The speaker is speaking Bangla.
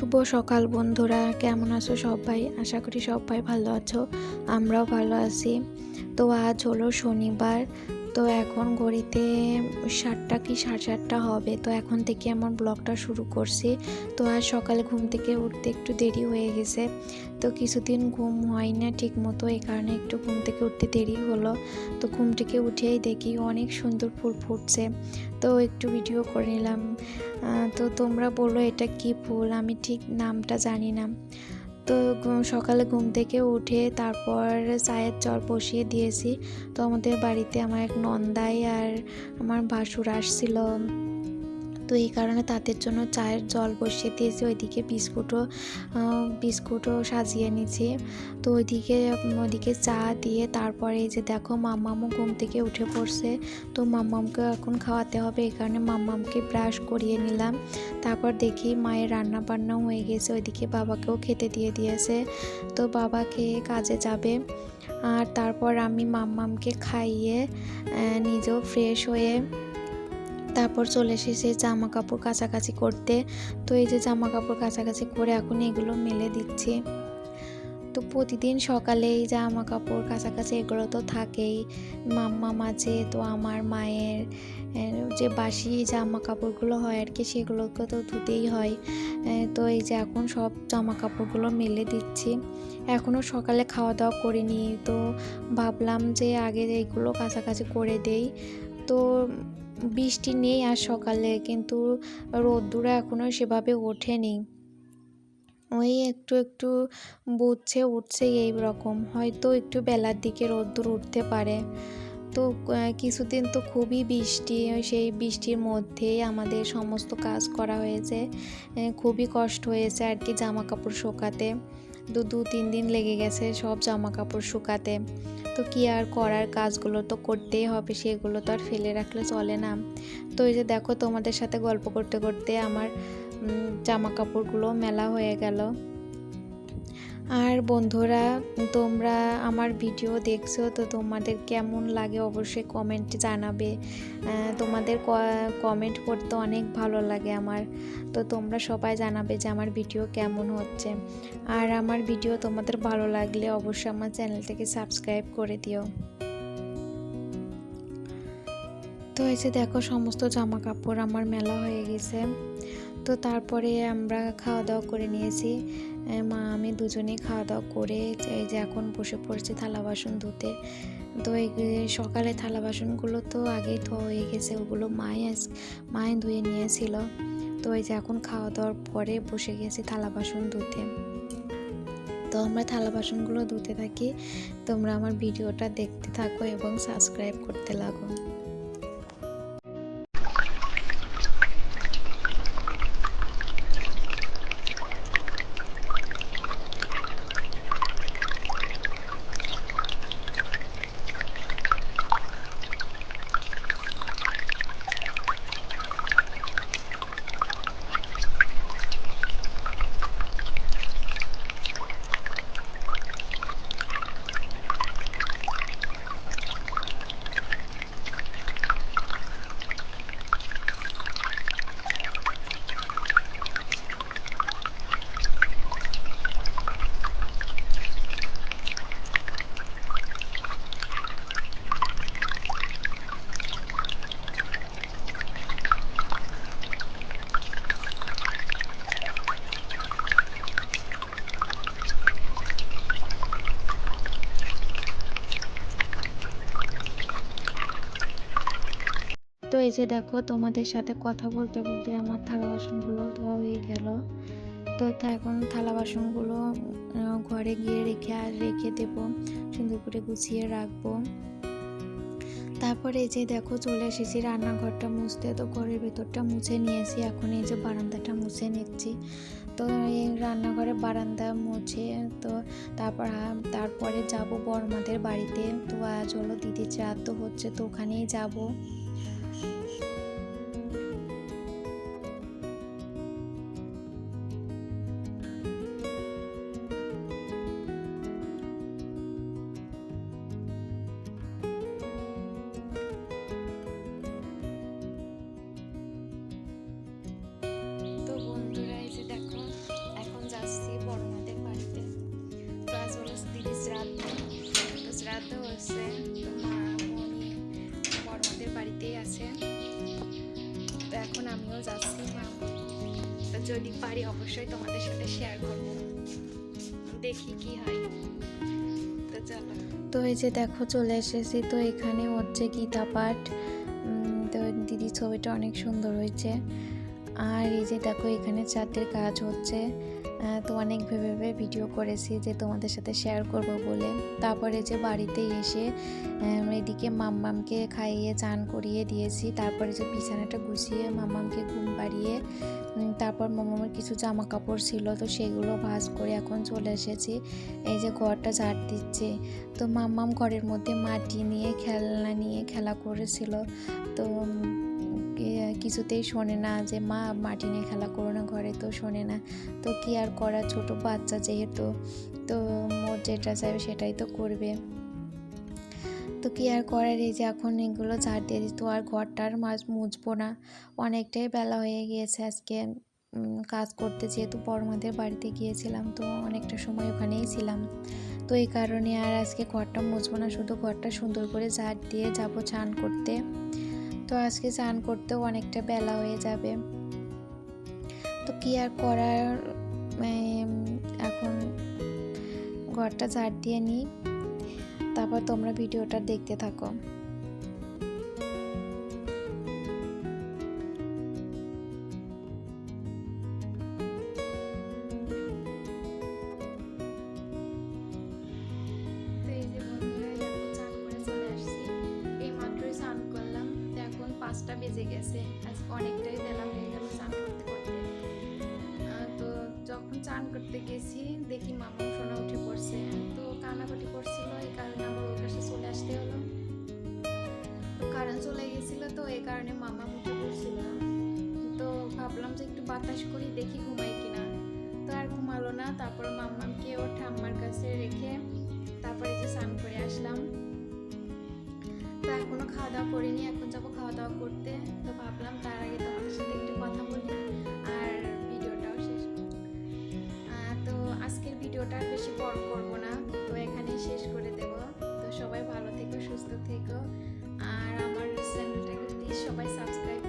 শুভ সকাল বন্ধুরা, কেমন আছো সবাই? আশা করি সবাই ভালো আছো, আমরাও ভালো আছি। তো আজ হলো শনিবার, তো এখন ঘড়িতে সাতটা কি সাড়ে সাতটা হবে, তো এখন থেকে আমার ব্লগটা শুরু করছি। তো আজ সকালে ঘুম থেকে উঠতে একটু দেরি হয়ে গেছে, তো কিছুদিন ঘুম হয় না ঠিক মতো এই কারণে একটু ঘুম থেকে উঠতে দেরি হলো। তো ঘুম থেকে উঠেই দেখি অনেক সুন্দর ফুল ফুটছে, তো একটু ভিডিও করে নিলাম। তো তোমরা বলো এটা কি ফুল? আমি ঠিক নামটা জানি না। তো সকালে ঘুম থেকে উঠে তারপর চায়ের জল বসিয়ে দিয়েছি। তো আমাদের বাড়িতে আমার এক নন্দাই আর আমার ভাসুর আসছিল। তো এই কারণে তাদের জন্য চায়ের জল বসিয়ে দিয়েছি। ওইদিকে বিস্কুটও বিস্কুটও সাজিয়ে নিয়েছি। তো ওইদিকে ওইদিকে চা দিয়ে তারপরে যে দেখো মাম্মামও ঘুম থেকে উঠে পড়ছে। তো মাম্মামকে এখন খাওয়াতে হবে। এই কারণে মাম্মামকে ব্রাশ করিয়ে নিলাম। তারপর দেখি মায়ের রান্না বান্নাও হয়ে গেছে। ওইদিকে বাবাকেও খেতে দিয়ে দিয়েছে। তো বাবা খেয়ে কাজে যাবে। আর তারপর আমি মাম্মামকে খাইয়ে নিজেও ফ্রেশ হয়ে তারপর চলে এসেছে জামা কাপড় কাছাকাছি করতে। তো এই যে জামা কাপড় কাছাকাছি করে এখন এগুলো মেলে দিচ্ছি। তো প্রতিদিন সকালে এই জামা কাপড় কাছাকাছি এগুলো তো থাকেই। মাম্মা মাঝে, তো আমার মায়ের যে বাসি জামা কাপড়গুলো হয় আর কি, সেগুলোকে তো ধুতেই হয়। তো এই যে এখন সব জামা কাপড়গুলো মেলে দিচ্ছি। এখনও সকালে খাওয়া দাওয়া করিনি, তো ভাবলাম যে আগে এইগুলো কাছাকাছি করে দেই। তো বৃষ্টি নেই আর সকালে কিন্তু রোদ্দুর এখনও সেভাবে ওঠেনি। ওই একটু একটু বুঝছে, উঠছে এই রকম। হয়তো একটু বেলার দিকে রোদ্দুর উঠতে পারে। তো কিছুদিন তো খুবই বৃষ্টি। সেই বৃষ্টির মধ্যেই আমাদের সমস্ত কাজ করা হয়েছে। খুবই কষ্ট হয়েছে আর কি জামা কাপড় শুকাতে। দু দু, তিন দিন লেগে গেছে সব জামা কাপড় শুকাতে। তো কি আর করার? কাজগুলো তো করতেই হবে, সেগুলো তো আর ফেলে রাখলে চলে না। তো এই যে দেখো তোমাদের সাথে গল্প করতে করতে আমার জামা কাপড়গুলো মেলা হয়ে গেল। আর বন্ধুরা, তোমরা আমার ভিডিও দেখছ, তো তোমাদের কেমন লাগে অবশ্যই কমেন্ট জানাবে। তোমাদের কমেন্ট করতে অনেক ভালো লাগে আমার। তো তোমরা সবাই জানাবে যে আমার ভিডিও কেমন হচ্ছে। আর আমার ভিডিও তোমাদের ভালো লাগলে অবশ্যই আমার চ্যানেলটাকে সাবস্ক্রাইব করে দিও। তো যে দেখো, সমস্ত জামা কাপড় আমার মেলা হয়ে গেছে। তো তারপরে আমরা খাওয়া দাওয়া করে নিয়েছি। মা দুজনেই খাওয়া দাওয়া করে এই যে এখন বসে পড়ছি থালা বাসন ধুতে। তো এই সকালে থালা বাসনগুলো তো আগেই ধোয়া হয়ে গেছে, ওগুলো মায়ে মায়ে ধুয়ে নিয়েছিল। তো এই যে এখন খাওয়া দাওয়ার পরে বসে গেছি থালা বাসন ধুতে। তো আমরা থালা বাসনগুলো ধুতে থাকি। তোমরা আমার ভিডিওটা দেখতে থাকো এবং সাবস্ক্রাইব করতে লাগো। এই যে দেখো, তোমাদের সাথে কথা বলতে বলতে আমার থালা বাসনগুলো ধোয়া হয়ে গেল। তো এখন থালা বাসনগুলো ঘরে গিয়ে রেখে আর রেখে দেব, সুন্দর করে গুছিয়ে রাখব। তারপরে এই যে দেখো, চলে এসেছি রান্নাঘরটা মুছতে। তো ঘরের ভেতরটা মুছে নিয়েছি, এখন এই যে বারান্দাটা মুছে নিচ্ছি। তো এই রান্নাঘরে বারান্দা মুছে, তো তারপর তারপরে যাব বড়মাদের বাড়িতে। তো আজ হলো দিদির চাঁদ তো হচ্ছে, তো ওখানেই যাব। যদি পারি অবশ্যই তোমাদের সাথে শেয়ার করব। দেখি কি হয়। তো এই যে দেখো চলে এসেছি, তো এখানে হচ্ছে গীতা পাঠ। তো দিদি ছবিটা অনেক সুন্দর হয়েছে। আর এই যে দেখো এখানে চারটের কাজ হচ্ছে। তো অনেক ভেবে ভেবে ভিডিও করেছি যে তোমাদের সাথে শেয়ার করব বলে। তারপরে যে বাড়িতে এসে এদিকে মাম্মামকে খাইয়ে, চান করিয়ে দিয়েছি। তারপরে যে বিছানাটা গুছিয়ে মাম্মামকে ঘুম পাড়িয়ে তারপর মামামের কিছু জামা কাপড় ছিল, তো সেগুলো ভাঁজ করে এখন চলে এসেছি। এই যে ঘরটা ঝাড় দিচ্ছে। তো মাম্মাম ঘরের মধ্যে মাটি নিয়ে, খেলনা নিয়ে খেলা করেছিল। তো কিছুতেই শোনে না যে, মা, মাটি নিয়ে খেলা করো না ঘরে। তো শোনে না। তো কি আর করা ছোট বাচ্চা যেহেতু, তো মোর যেটা চাইবে সেটাই তো করবে। তো কি আর করার? এই যে এখন এগুলো ঝাড় দিয়ে দিত আর ঘরটার মাছ মুছবো না। অনেকটাই বেলা হয়ে গিয়েছে আজকে। কাজ করতে যেহেতু বড়মাদের বাড়িতে গিয়েছিলাম, তো অনেকটা সময় ওখানেই ছিলাম। তো এই কারণে আর আজকে ঘরটা মুছবো না। শুধু ঘরটা সুন্দর করে ঝাড় দিয়ে যাব চান করতে। তো আজকে চান করতেও অনেকটা বেলা হয়ে যাবে। তো কি আর করার? এখন ঘরটা ঝাড় দিয়ে নিই। তারপর তোমরা ভিডিওটা দেখতে থাকো। পাঁচটা বেজে গেছে। আজকে অনেকটাই বেলা হয়ে গেল চান করতে করতে। তো যখন চান করতে গেছি, দেখি মামা সোনা উঠে পড়ছে। তো কান্নাকাটি করছিল, এই কারণে আবার ওর কাছে চলে আসতে হলো। তো কারেন্ট চলে গেছিল, তো এই কারণে মামা উঠে পড়ছিল। তো ভাবলাম যে একটু বাতাস করি, দেখি ঘুমাই কিনা। তো আর ঘুমালো না, তারপর মাম্মামকে ওর ঠাম্মার কাছে রেখে তারপরে যে স্নান করে আসলাম। এখনও খাওয়া দাওয়া করিনি, এখন যাব খাওয়া দাওয়া করতে। তো ভাবলাম তার আগে তোমাদের সাথে একটু কথা বলি আর ভিডিওটাও শেষ তো আজকের ভিডিওটা বেশি বড় করব না, তো এখানেই শেষ করে দেব। তো সবাই ভালো থেকো, সুস্থ থেকো। আর আমার চ্যানেলটাকে প্লিজ সবাই সাবস্ক্রাইব